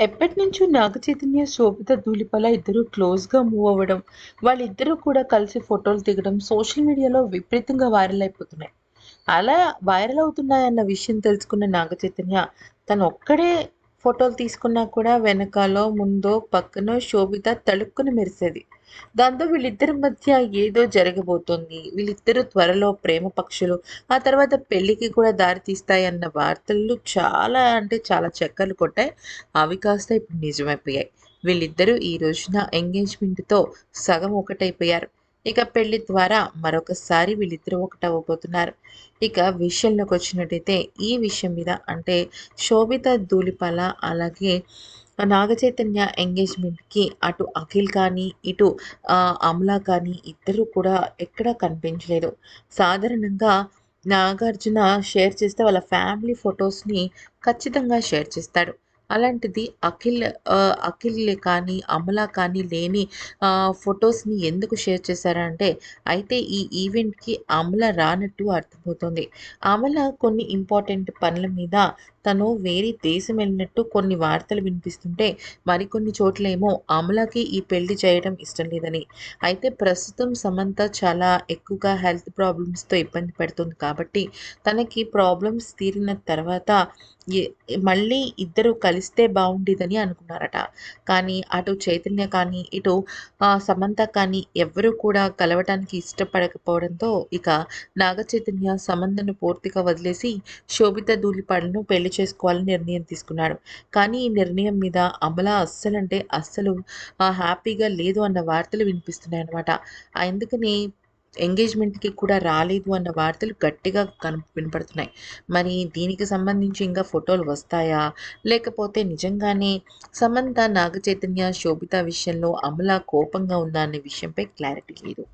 ఎప్పటినుంచో నాగచైతన్య, శోభిత ధూళిపల ఇద్దరు క్లోజ్‌గా మూవ్ అవ్వడం, వాళ్ళిద్దరూ కూడా కలిసి ఫోటోలు దిగడం సోషల్ మీడియాలో విపరీతంగా వైరల్ అయిపోతున్నాయి. అలా వైరల్ అవుతున్నాయన్న విషయం తెలుసుకున్న నాగచైతన్య తనొక్కడే ఫోటోలు తీసుకున్నా కూడా వెనకాలో, ముందో, పక్కనో శోభిత తళుక్కున మెరిసేది. దాంతో వీళ్ళిద్దరి మధ్య ఏదో జరగబోతోంది. వీళ్ళిద్దరూ త్వరలో ప్రేమ పక్షులు, ఆ తర్వాత పెళ్ళికి కూడా దారి తీస్తాయన్న వార్తలు చాలా అంటే చాలా చక్కర్లు కొట్టాయి. అవి కాస్త ఇప్పుడు నిజమైపోయాయి. వీళ్ళిద్దరూ ఈ రోజున ఎంగేజ్‌మెంట్‌తో సగం ఒకటైపోయారు. ఇక పెళ్ళి ద్వారా మరొకసారి వీళ్ళిద్దరూ ఒకటవ్వబోతున్నారు. ఇక విషయంలోకి వచ్చినట్టయితే ఈ విషయం మీద అంటే శోభిత ధూళిపాల అలాగే నాగచైతన్య ఎంగేజ్‌మెంట్‌కి అటు అఖిల్ కానీ, ఇటు అమలా కానీ ఇద్దరు కూడా ఎక్కడా కనిపించలేదు. సాధారణంగా నాగార్జున షేర్ చేస్తే వాళ్ళ ఫ్యామిలీ ఫొటోస్ని ఖచ్చితంగా షేర్ చేస్తాడు. అలాంటిది అఖిల్ అఖిల్ కానీ, అమల కానీ లేని ఫొటోస్ని ఎందుకు షేర్ చేశారంటే, అయితే ఈ ఈవెంట్‌కి అమల రానట్టు అర్థమవుతుంది అమల కొన్ని ఇంపార్టెంట్ పనుల మీద తను వేరే దేశం వెళ్ళినట్టు కొన్ని వార్తలు వినిపిస్తుంటే, మరికొన్ని చోట్లేమో అమలకి ఈ పెళ్ళి చేయడం ఇష్టం లేదని. అయితే ప్రస్తుతం సమంత చాలా ఎక్కువగా హెల్త్ ప్రాబ్లమ్స్‌తో ఇబ్బంది పడుతుంది కాబట్టి, తనకి ప్రాబ్లమ్స్ తీరిన తర్వాత మళ్ళీ ఇద్దరు కలిస్తే బాగుండేదని అనుకున్నారట. కానీ అటు చైతన్య కానీ, ఇటు సమంత కానీ ఎవ్వరూ కూడా కలవటానికి ఇష్టపడకపోవడంతో ఇక నాగ చైతన్య సమంతను పూర్తిగా వదిలేసి శోభిత ధూళిపాలను పెళ్ళి చేసుకోవాలని నిర్ణయం తీసుకున్నాడు. కానీ ఈ నిర్ణయం మీద అమల అస్సలంటే అస్సలు హ్యాపీగా లేదు అన్న వార్తలు వినిపిస్తున్నాయి అనమాట అందుకని ఎంగేజ్‌మెంట్‌కి కూడా రాలేదు అన్న వార్తలు గట్టిగా కను వినపడుతున్నాయి. మరి దీనికి సంబంధించి ఇంకా ఫోటోలు వస్తాయా? లేకపోతే నిజంగానే సమంత, నాగచైతన్య, శోభిత విషయంలో అమల కోపంగా ఉందా అనే విషయంపై క్లారిటీ లేదు.